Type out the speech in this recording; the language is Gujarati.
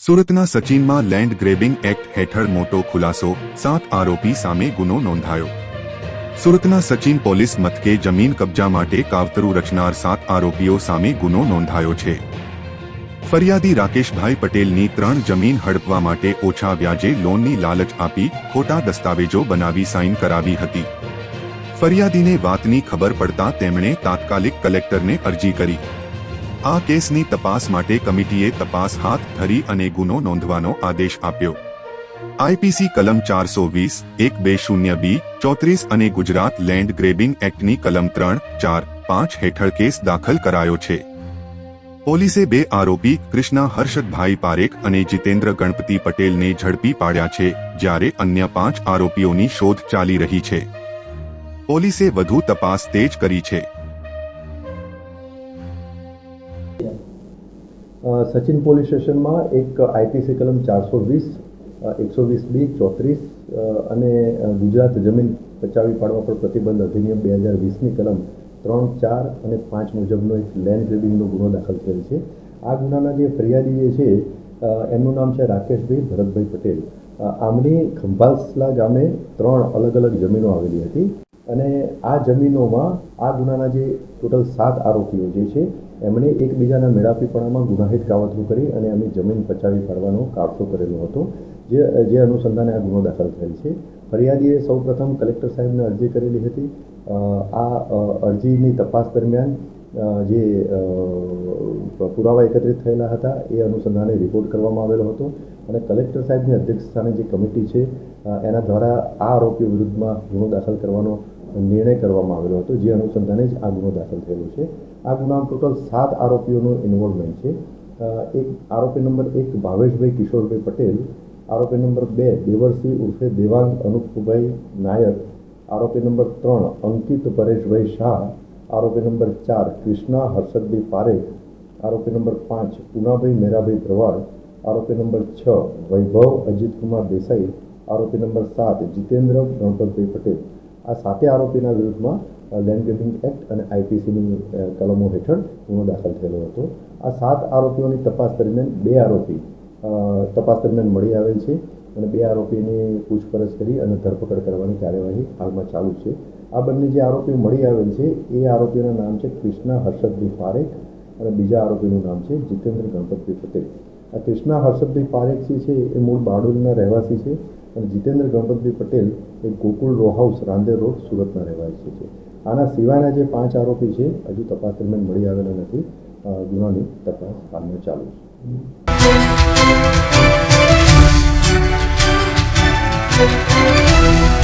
સુરતના સચિનમાં લેન્ડ ગ્રેબિંગ એક્ટ હેઠળ મોટો ખુલાસો, સાત આરોપી સામે ગુનો નોંધાયો. સુરતના સચિન પોલીસ મથકે જમીન કબજા માટે કાવતરું રચનાર સાત આરોપીઓ સામે ગુનો નોંધાયો છે. ફરિયાદી રાકેશભાઈ પટેલની ત્રણ જમીન હડપવા માટે ઓછા વ્યાજે લોનની લાલચ આપી, ખોટા દસ્તાવેજો બનાવી સાઇન કરાવી હતી. ફરિયાદીને વાતની ખબર પડતા તેમણે તાત્કાલિક કલેક્ટરને અરજી કરી. આ કેસની તપાસ માટે કમિટીએ તપાસ હાથ ધરી અને ગુનો નોંધવાનો આદેશ આપ્યો. આઈપીસી કલમ ચારસો વીસ, એક બે શૂન્ય બી, ચોત્રીસ અને ગુજરાત લેન્ડ ગ્રેબિંગ એક્ટની કલમ ત્રણ, ચાર, પાંચ હેઠળ કેસ દાખલ કરાયો છે. પોલીસે બે આરોપી, કૃષ્ણા હર્ષદભાઈ પારેખ અને જીતેન્દ્ર ગણપતિ પટેલને ઝડપી પાડ્યા છે, જ્યારે અન્ય પાંચ આરોપીઓની શોધ ચાલી રહી છે. પોલીસે વધુ તપાસ તેજ કરી છે. સચિન પોલીસ સ્ટેશનમાં એક આઈપીસી કલમ ચારસો વીસ એકસો વીસ બી, ચોત્રીસ અને ગુજરાત જમીન પચાવી પાડવા પર પ્રતિબંધ અધિનિયમ બે હજાર વીસની કલમ ત્રણ, ચાર અને પાંચ મુજબનો એક લેન્ડ ગ્રેબિંગનો ગુનો દાખલ થયેલ છે. આ ગુનાના જે ફરિયાદી જે છે એમનું નામ છે રાકેશભાઈ ભરતભાઈ પટેલ. આમની ખંભાલસલા ગામે ત્રણ અલગ અલગ જમીનો આવેલી હતી અને આ જમીનોમાં આ ગુનાના જે ટોટલ સાત આરોપીઓ જે છે એમણે એકબીજાના મેળાપીપણામાં ગુનાહિત કાવતરું કરી અને એમની જમીન પચાવી પાડવાનો કાવતો કરેલો હતો, જે જે અનુસંધાને આ ગુનો દાખલ થયેલ છે. ફરિયાદીએ સૌપ્રથમ કલેક્ટર સાહેબને અરજી કરેલી હતી. આ અરજીની તપાસ દરમિયાન જે પુરાવા એકત્રિત થયેલા હતા, એ અનુસંધાને રિપોર્ટ કરવામાં આવેલો હતો અને કલેક્ટર સાહેબની અધ્યક્ષસ્થાને જે કમિટી છે એના દ્વારા આ આરોપી વિરુદ્ધમાં ગુનો દાખલ કરવાનો નિર્ણય કરવામાં આવેલો હતો, જે અનુસંધાને જ આ ગુનો દાખલ થયેલો છે. આ ગુનામાં ટોટલ સાત આરોપીઓનું ઇન્વોલ્વમેન્ટ છે. એક આરોપી નંબર એક ભાવેશભાઈ કિશોરભાઈ પટેલ, આરોપી નંબર બે દેવરસિંહ ઉર્ફે દેવાંગ અનુપભાઈ નાયક, આરોપી નંબર ત્રણ અંકિત પરેશભાઈ શાહ, આરોપી નંબર ચાર કૃષ્ણા હર્ષદભાઈ પારેખ, આરોપી નંબર પાંચ પુનાભાઈ મેરાભાઈ ભરવાડ આરોપી નંબર છ વૈભવ અજીતકુમાર દેસાઈ, આરોપી નંબર સાત જીતેન્દ્ર ગણપતભાઈ પટેલ. આ સાતે આરોપીના વિરુદ્ધમાં લેન્ડ ગ્રેબિંગ એક્ટ અને આઈપીસીની કલમો હેઠળ ગુનો દાખલ થયેલો હતો. આ સાત આરોપીઓની તપાસ દરમિયાન બે આરોપી તપાસ દરમિયાન મળી આવેલ છે અને બે આરોપીની પૂછપરછ કરી અને ધરપકડ કરવાની કાર્યવાહી હાલમાં ચાલુ છે. આ બંને જે આરોપીઓ મળી આવેલ છે, એ આરોપીઓના નામ છે કૃષ્ણા હર્ષદભાઈ પારેખ અને બીજા આરોપીનું નામ છે જીતેન્દ્ર ગણપતભાઈ પટેલ. આ કૃષ્ણા હર્ષદભાઈ પારેખ જે છે, એ મૂળ બારડોલીના રહેવાસી છે. અને જીતેન્દ્ર ગણપતભાઈ પટેલ એ Gokul row house Rander road, સુરતના રહેવાસી છે. આના સિવાયના જે પાંચ આરોપી છે, હજુ તપાસ દરમિયાન મળી આવેલા નથી. ગુનાની તપાસ હાલમાં ચાલુ છે.